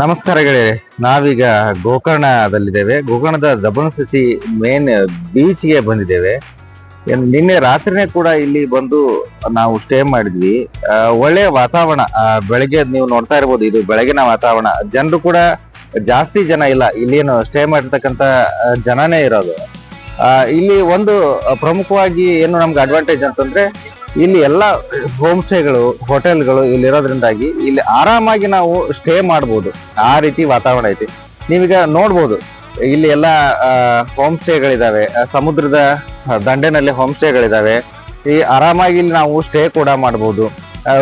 ನಮಸ್ಕಾರಗಳೇ ನಾವೀಗ ಗೋಕರ್ಣದಲ್ಲಿದ್ದೇವೆ. ಗೋಕರ್ಣದ ದಬನಸಸಿ ಮೇನ್ ಬೀಚ್ಗೆ ಬಂದಿದ್ದೇವೆ. ನಿನ್ನೆ ರಾತ್ರಿನೇ ಕೂಡ ಇಲ್ಲಿ ಬಂದು ನಾವು ಸ್ಟೇ ಮಾಡಿದ್ವಿ. ಒಳ್ಳೆಯ ವಾತಾವರಣ. ಬೆಳಗ್ಗೆ ನೀವು ನೋಡ್ತಾ ಇರ್ಬೋದು, ಇದು ಬೆಳಗಿನ ವಾತಾವರಣ. ಜನರು ಕೂಡ ಜಾಸ್ತಿ ಜನ ಇಲ್ಲ. ಇಲ್ಲೇನು ಸ್ಟೇ ಮಾಡಿರ್ತಕ್ಕಂಥ ಜನನೇ ಇರೋದು. ಇಲ್ಲಿ ಒಂದು ಪ್ರಮುಖವಾಗಿ ಏನು ನಮ್ಗೆ ಅಡ್ವಾಂಟೇಜ್ ಅಂತಂದ್ರೆ ಇಲ್ಲಿ ಎಲ್ಲ ಹೋಮ್ ಸ್ಟೇಗಳು ಹೋಟೆಲ್ಗಳು ಇಲ್ಲಿ ಇರೋದ್ರಿಂದಾಗಿ ಇಲ್ಲಿ ಆರಾಮಾಗಿ ನಾವು ಸ್ಟೇ ಮಾಡ್ಬೋದು. ಆ ರೀತಿ ವಾತಾವರಣ ಐತಿ. ನೀವೀಗ ನೋಡ್ಬೋದು, ಇಲ್ಲಿ ಎಲ್ಲ ಹೋಮ್ ಸ್ಟೇಗಳಿದಾವೆ ಸಮುದ್ರದ ದಂಡೆನಲ್ಲಿ ಹೋಮ್ ಸ್ಟೇಗಳಿದಾವೆ ಈ ಆರಾಮಾಗಿ ಇಲ್ಲಿ ನಾವು ಸ್ಟೇ ಕೂಡ ಮಾಡ್ಬೋದು.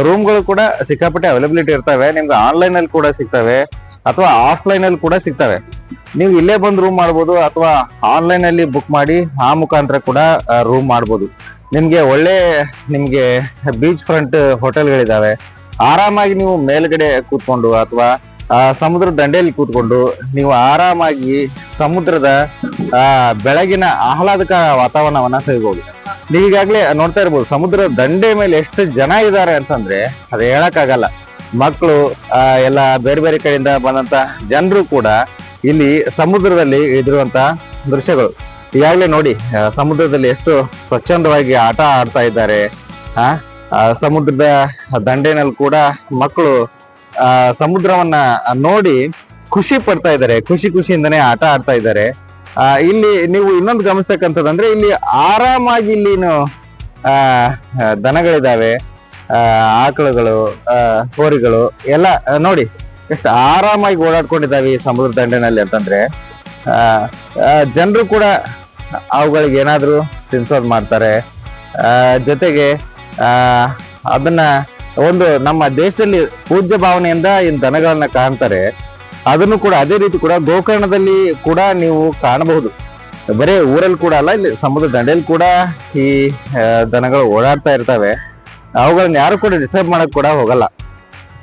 ರೂಮ್ಗಳು ಕೂಡ ಸಿಕ್ಕಾಪಟ್ಟೆ ಅವೈಲಬಿಲಿಟಿ ಇರ್ತವೆ. ನಿಮ್ಗೆ ಆನ್ಲೈನ್ ಅಲ್ಲಿ ಕೂಡ ಸಿಗ್ತವೆ, ಅಥವಾ ಆಫ್ಲೈನ್ ಅಲ್ಲಿ ಕೂಡ ಸಿಗ್ತವೆ. ನೀವು ಇಲ್ಲೇ ಬಂದು ರೂಮ್ ಮಾಡ್ಬೋದು, ಅಥವಾ ಆನ್ಲೈನ್ ಅಲ್ಲಿ ಬುಕ್ ಮಾಡಿ, ಆ ಮುಖಾಂತರ ಕೂಡ ರೂಮ್ ಮಾಡ್ಬೋದು. ನಿಮ್ಗೆ ಒಳ್ಳೆ ನಿಮಗೆ ಬೀಚ್ ಫ್ರಂಟ್ ಹೋಟೆಲ್ಗಳಿದ್ದಾವೆ ಆರಾಮಾಗಿ ನೀವು ಮೇಲ್ಗಡೆ ಕೂತ್ಕೊಂಡು ಅಥವಾ ಆ, ಸಮುದ್ರದ ದಂಡೆಯಲ್ಲಿ ಕೂತ್ಕೊಂಡು ನೀವು ಆರಾಮಾಗಿ ಸಮುದ್ರದ ಬೆಳಗಿನ ಆಹ್ಲಾದಕ ವಾತಾವರಣವನ್ನ ಸವಿಬಹುದು ನೀವು ಈಗಾಗಲೇ ನೋಡ್ತಾ ಇರ್ಬೋದು ಸಮುದ್ರದ ದಂಡೆ ಮೇಲೆ ಎಷ್ಟು ಜನ ಇದ್ದಾರೆ ಅಂತಂದ್ರೆ ಅದು ಹೇಳಕ್ಕಾಗಲ್ಲ. ಮಕ್ಕಳು ಎಲ್ಲ ಬೇರೆ ಬೇರೆ ಕಡೆಯಿಂದ ಬಂದಂತ ಜನರು ಕೂಡ ಇಲ್ಲಿ ಸಮುದ್ರದಲ್ಲಿ ಇದಿರುವಂತ ದೃಶ್ಯಗಳು. ಈಗಾಗಲೇ ನೋಡಿ ಸಮುದ್ರದಲ್ಲಿ ಎಷ್ಟು ಸ್ವಚ್ಛಂದವಾಗಿ ಆಟ ಆಡ್ತಾ ಇದ್ದಾರೆ. ಸಮುದ್ರದ ದಂಡೆನಲ್ಲಿ ಕೂಡ ಮಕ್ಕಳು ಸಮುದ್ರವನ್ನ ನೋಡಿ ಖುಷಿ ಪಡ್ತಾ ಇದ್ದಾರೆ. ಖುಷಿ ಖುಷಿಯಿಂದನೇ ಆಟ ಆಡ್ತಾ ಇದ್ದಾರೆ. ಇಲ್ಲಿ ನೀವು ಇನ್ನೊಂದು ಗಮನಿಸ್ತಕ್ಕಂಥದ್ದಂದ್ರೆ, ಇಲ್ಲಿ ಆರಾಮಾಗಿ ಇಲ್ಲಿನ ದನಗಳಿದ್ದಾವೆ ಆಕಳುಗಳು ಹೋರಿಗಳು ಎಲ್ಲ ನೋಡಿ, ಎಷ್ಟು ಆರಾಮಾಗಿ ಓಡಾಡ್ಕೊಂಡಿದ್ದಾವೆ ಈ ಸಮುದ್ರ ದಂಡೆನಲ್ಲಿ ಅಂತಂದ್ರೆ ಜನರು ಕೂಡ ಅವುಗಳಿಗೆ ಏನಾದರೂ ತಿನ್ಸೋದು ಮಾಡ್ತಾರೆ. ಜೊತೆಗೆ ಅದನ್ನ ಒಂದು ನಮ್ಮ ದೇಶದಲ್ಲಿ ಪೂಜ್ಯ ಭಾವನೆಯಿಂದ ಈ ದನಗಳನ್ನ ಕಾಣ್ತಾರೆ. ಅದನ್ನು ಕೂಡ ಅದೇ ರೀತಿ ಕೂಡ ಗೋಕರ್ಣದಲ್ಲಿ ಕೂಡ ನೀವು ಕಾಣಬಹುದು. ಬರೀ ಊರಲ್ಲಿ ಕೂಡ ಅಲ್ಲ, ಇಲ್ಲಿ ಸಮುದ್ರ ದಂಡೆಯಲ್ಲಿ ಕೂಡ ಈ ದನಗಳು ಓಡಾಡ್ತಾ ಇರ್ತವೆ. ಅವುಗಳನ್ನ ಯಾರು ಕೂಡ ಡಿಸ್ಟರ್ಬ್ ಮಾಡಕ್ ಕೂಡ ಹೋಗಲ್ಲ.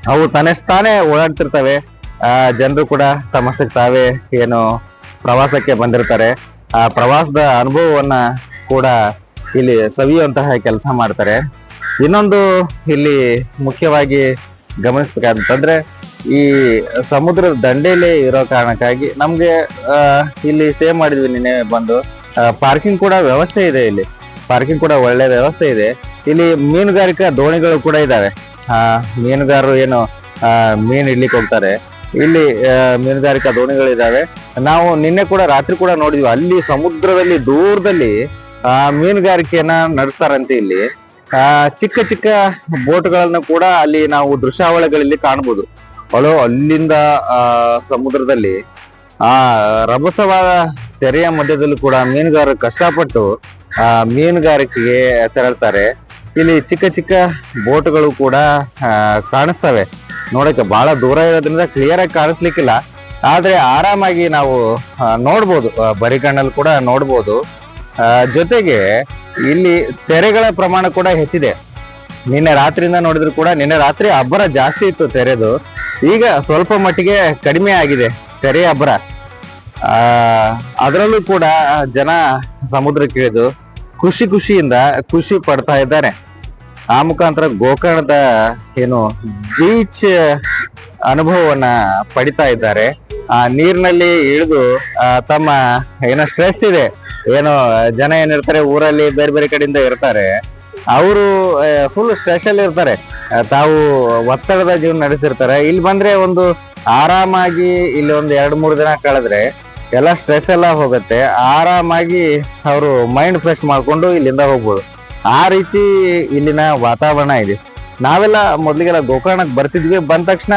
ಅವು ತಾನೇ ಓಡಾಡ್ತಿರ್ತವೆ. ಆ, ಜನರು ಕೂಡ ತಮ್ಮಷ್ಟಕ್ಕೆ ತಾವೇ ಏನು ಪ್ರವಾಸಕ್ಕೆ ಬಂದಿರ್ತಾರೆ. ಆ ಪ್ರವಾಸದ ಅನುಭವವನ್ನ ಕೂಡ ಇಲ್ಲಿ ಸವಿಯುವಂತಹ ಕೆಲಸ ಮಾಡ್ತಾರೆ. ಇನ್ನೊಂದು ಇಲ್ಲಿ ಮುಖ್ಯವಾಗಿ ಗಮನಿಸ್ಬೇಕಂತಂದ್ರೆ ಈ ಸಮುದ್ರದ ದಂಡೆಯಲ್ಲಿ ಇರೋ ಕಾರಣಕ್ಕಾಗಿ ನಮ್ಗೆ ಇಲ್ಲಿ ಸ್ಟೇ ಮಾಡಿದ್ವಿ ನಿನ್ನೆ ಬಂದು. ಪಾರ್ಕಿಂಗ್ ಕೂಡ ವ್ಯವಸ್ಥೆ ಇದೆ ಇಲ್ಲಿ. ಪಾರ್ಕಿಂಗ್ ಕೂಡ ಒಳ್ಳೆ ವ್ಯವಸ್ಥೆ ಇದೆ. ಇಲ್ಲಿ ಮೀನುಗಾರಿಕಾ ದೋಣಿಗಳು ಕೂಡ ಇದ್ದಾವೆ ಮೀನುಗಾರರು ಏನು ಮೀನ್ ಇಡ್ಲಿಕ್ಕೆ ಹೋಗ್ತಾರೆ. ಇಲ್ಲಿ ಮೀನುಗಾರಿಕಾ ದೋಣಿಗಳಿದ್ದಾವೆ ನಾವು ನಿನ್ನೆ ಕೂಡ ರಾತ್ರಿ ಕೂಡ ನೋಡಿದ್ವಿ. ಅಲ್ಲಿ ಸಮುದ್ರದಲ್ಲಿ, ದೂರದಲ್ಲಿ, ಆ, ಮೀನುಗಾರಿಕೆಯನ್ನ ನಡೆಸ್ತಾರಂತೆ ಇಲ್ಲಿ. ಆ, ಚಿಕ್ಕ ಚಿಕ್ಕ ಬೋಟ್ಗಳನ್ನ ಕೂಡ ಅಲ್ಲಿ ನಾವು ದೃಶ್ಯಾವಳಿಗಳಲ್ಲಿ ಕಾಣಬಹುದು ಅಲೋ, ಅಲ್ಲಿಂದ ಸಮುದ್ರದಲ್ಲಿ, ಆ, ರಭಸವಾದ ತೆರೆಯ ಮಧ್ಯದಲ್ಲೂ ಕೂಡ ಮೀನುಗಾರರು ಕಷ್ಟಪಟ್ಟು, ಆ, ಮೀನುಗಾರಿಕೆಗೆ ತೆರಳ್ತಾರೆ. ಇಲ್ಲಿ ಚಿಕ್ಕ ಚಿಕ್ಕ ಬೋಟ್ಗಳು ಕೂಡ ಕಾಣಿಸ್ತವೆ. ನೋಡಕ್ಕೆ ಬಹಳ ದೂರ ಇರೋದ್ರಿಂದ ಕ್ಲಿಯರ್ ಆಗಿ ಕಾಣಿಸ್ಲಿಕ್ಕಿಲ್ಲ. ಆದ್ರೆ ಆರಾಮಾಗಿ ನಾವು ನೋಡ್ಬೋದು. ಬರಿಗಣ್ಣಲ್ಲಿ ಕೂಡ ನೋಡ್ಬೋದು. ಜೊತೆಗೆ ಇಲ್ಲಿ ತೆರೆಗಳ ಪ್ರಮಾಣ ಕೂಡ ಹೆಚ್ಚಿದೆ. ನಿನ್ನೆ ರಾತ್ರಿಯಿಂದ ನೋಡಿದ್ರು ಕೂಡ, ನಿನ್ನೆ ರಾತ್ರಿ ಅಬ್ಬರ ಜಾಸ್ತಿ ಇತ್ತು ತೆರೆದು. ಈಗ ಸ್ವಲ್ಪ ಮಟ್ಟಿಗೆ ಕಡಿಮೆ ಆಗಿದೆ, ತೆರೆ ಅಬ್ಬರ. ಅದರಲ್ಲೂ ಕೂಡ ಜನ ಸಮುದ್ರಕ್ಕಿಳಿದು ಖುಷಿ ಖುಷಿಯಿಂದ ಖುಷಿ ಪಡ್ತಾ ಇದ್ದಾರೆ. ಆ ಮುಖಾಂತರ ಗೋಕರ್ಣದ ಏನು ಬೀಚ್ ಅನುಭವವನ್ನ ಪಡಿತಾ ಇದ್ದಾರೆ. ಆ ನೀರಿನಲ್ಲಿ ಇಳಿದು ತಮ್ಮ ಏನೋ ಸ್ಟ್ರೆಸ್ ಇದೆ. ಏನೋ ಜನ ಏನಿರ್ತಾರೆ, ಊರಲ್ಲಿ ಬೇರೆ ಬೇರೆ ಕಡೆಯಿಂದ ಇರ್ತಾರೆ. ಅವರು ಫುಲ್ ಸ್ಟ್ರೆಸ್ ಇರ್ತಾರೆ. ತಾವು ಒತ್ತಡದ ಜೀವನ ನಡೆಸಿರ್ತಾರೆ. ಇಲ್ಲಿ ಬಂದ್ರೆ ಒಂದು ಆರಾಮಾಗಿ ಇಲ್ಲಿ ಒಂದು ಎರಡು ಮೂರು ದಿನ ಕಳೆದ್ರೆ ಎಲ್ಲ ಸ್ಟ್ರೆಸ್ ಎಲ್ಲ ಹೋಗುತ್ತೆ. ಆರಾಮಾಗಿ ಅವರು ಮೈಂಡ್ ಫ್ರೆಶ್ ಮಾಡ್ಕೊಂಡು ಇಲ್ಲಿಂದ ಹೋಗ್ಬೋದು. ಆ ರೀತಿ ಇಲ್ಲಿನ ವಾತಾವರಣ ಇದೆ. ನಾವೆಲ್ಲ ಮೊದ್ಲಿಗೆಲ್ಲ ಗೋಕರ್ಣಕ್ಕೆ ಬರ್ತಿದ್ವಿ. ಬಂದ ತಕ್ಷಣ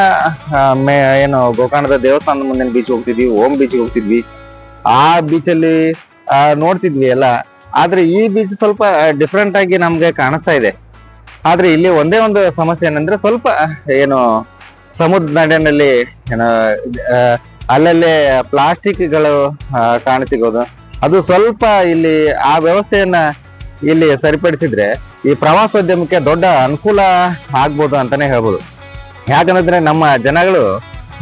ಏನು ಗೋಕರ್ಣದ ದೇವಸ್ಥಾನದ ಮುಂದಿನ ಬೀಚ್ ಹೋಗ್ತಿದ್ವಿ, ಓಂ ಬೀಚ್ ಹೋಗ್ತಿದ್ವಿ. ಆ ಬೀಚಲ್ಲಿ ನೋಡ್ತಿದ್ವಿ ಎಲ್ಲ. ಆದ್ರೆ ಈ ಬೀಚ್ ಸ್ವಲ್ಪ ಡಿಫ್ರೆಂಟ್ ಆಗಿ ನಮ್ಗೆ ಕಾಣಿಸ್ತಾ ಇದೆ. ಆದ್ರೆ ಇಲ್ಲಿ ಒಂದೇ ಒಂದು ಸಮಸ್ಯೆ ಏನಂದ್ರೆ ಸ್ವಲ್ಪ, ಏನು, ಸಮುದ್ರ ನಡಿನಲ್ಲಿ ಏನೋ ಅಲ್ಲಲ್ಲೇ ಪ್ಲಾಸ್ಟಿಕ್ಗಳು ಕಾಣಸಿಗೋದು ಅದು ಸ್ವಲ್ಪ ಇಲ್ಲಿ ಆ ವ್ಯವಸ್ಥೆಯನ್ನ ಇಲ್ಲಿ ಸರಿಪಡಿಸಿದ್ರೆ ಈ ಪ್ರವಾಸೋದ್ಯಮಕ್ಕೆ ದೊಡ್ಡ ಅನುಕೂಲ ಆಗ್ಬೋದು ಅಂತಾನೆ ಹೇಳ್ಬೋದು. ಯಾಕಂದ್ರೆ ನಮ್ಮ ಜನಗಳು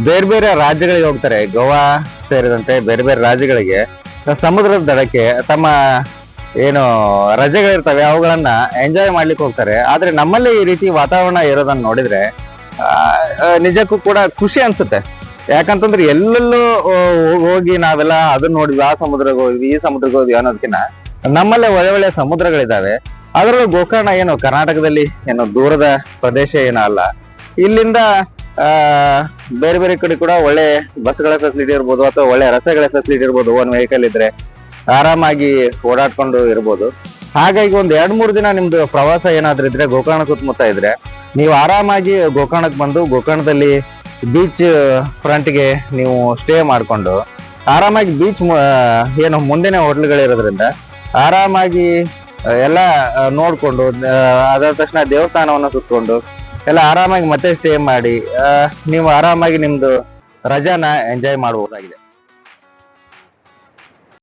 ಬೇರೆ ಬೇರೆ ರಾಜ್ಯಗಳಿಗೆ ಹೋಗ್ತಾರೆ. ಗೋವಾ ಸೇರಿದಂತೆ ಬೇರೆ ಬೇರೆ ರಾಜ್ಯಗಳಿಗೆ. ಸಮುದ್ರದ ದಡಕ್ಕೆ ತಮ್ಮ ಏನು ರಜೆಗಳಿರ್ತವೆ, ಅವುಗಳನ್ನ ಎಂಜಾಯ್ ಮಾಡ್ಲಿಕ್ಕೆ ಹೋಗ್ತಾರೆ. ಆದ್ರೆ ನಮ್ಮಲ್ಲಿ ಈ ರೀತಿ ವಾತಾವರಣ ಇರೋದನ್ನ ನೋಡಿದ್ರೆ ನಿಜಕ್ಕೂ ಕೂಡ ಖುಷಿ ಅನ್ಸುತ್ತೆ. ಯಾಕಂತಂದ್ರೆ ಎಲ್ಲೆಲ್ಲೂ ಹೋಗಿ ನಾವೆಲ್ಲ ಅದನ್ನ ನೋಡಿದ್ವಿ, ಆ ಸಮುದ್ರಕ್ಕೆ ಹೋಗಿದ್ವಿ ಈ ಸಮುದ್ರಕ್ಕೆ ಹೋದ್ವಿ ಅನ್ನೋದಕ್ಕಿಂತ ನಮ್ಮಲ್ಲೇ ಒಳ್ಳೆ ಒಳ್ಳೆ ಸಮುದ್ರಗಳಿದ್ದಾವೆ. ಅದರಲ್ಲೂ ಗೋಕರ್ಣ ಏನು ಕರ್ನಾಟಕದಲ್ಲಿ ಏನು ದೂರದ ಪ್ರದೇಶ ಏನೋ ಅಲ್ಲ. ಇಲ್ಲಿಂದ ಬೇರೆ ಬೇರೆ ಕಡೆ ಕೂಡ ಒಳ್ಳೆ ಬಸ್ಗಳ ಫೆಸಿಲಿಟಿ ಇರ್ಬೋದು ಅಥವಾ ಒಳ್ಳೆ ರಸ್ತೆಗಳ ಫೆಸಿಲಿಟಿ ಇರ್ಬೋದು ಒನ್ ವೆಹಿಕಲ್ ಇದ್ರೆ ಆರಾಮಾಗಿ ಓಡಾಡ್ಕೊಂಡು ಇರ್ಬೋದು. ಹಾಗಾಗಿ ಒಂದು ಎರಡ್ ಮೂರು ದಿನ ನಿಮ್ದು ಪ್ರವಾಸ ಏನಾದ್ರೂ ಇದ್ರೆ, ಗೋಕರ್ಣ ಸುತ್ತಮುತ್ತ ಇದ್ರೆ, ನೀವು ಆರಾಮಾಗಿ ಗೋಕರ್ಣಕ್ಕೆ ಬಂದು ಗೋಕರ್ಣದಲ್ಲಿ ಬೀಚ್ ಫ್ರಂಟ್ಗೆ ನೀವು ಸ್ಟೇ ಮಾಡಿಕೊಂಡು, ಆರಾಮಾಗಿ ಬೀಚ್ ಏನು ಮುಂದೆನೇ ಹೋಟ್ಲ್ಗಳಿರೋದ್ರಿಂದ ಆರಾಮಾಗಿ ಎಲ್ಲ ನೋಡ್ಕೊಂಡು ಅದಾದ ತಕ್ಷಣ ದೇವಸ್ಥಾನವನ್ನು ಸುತ್ಕೊಂಡು, ಎಲ್ಲ ಆರಾಮಾಗಿ ಮತ್ತೆ ಸ್ಟೇ ಮಾಡಿ ನೀವು ಆರಾಮಾಗಿ ನಿಮ್ದು ರಜಾನ ಎಂಜಾಯ್ ಮಾಡಬಹುದಾಗಿದೆ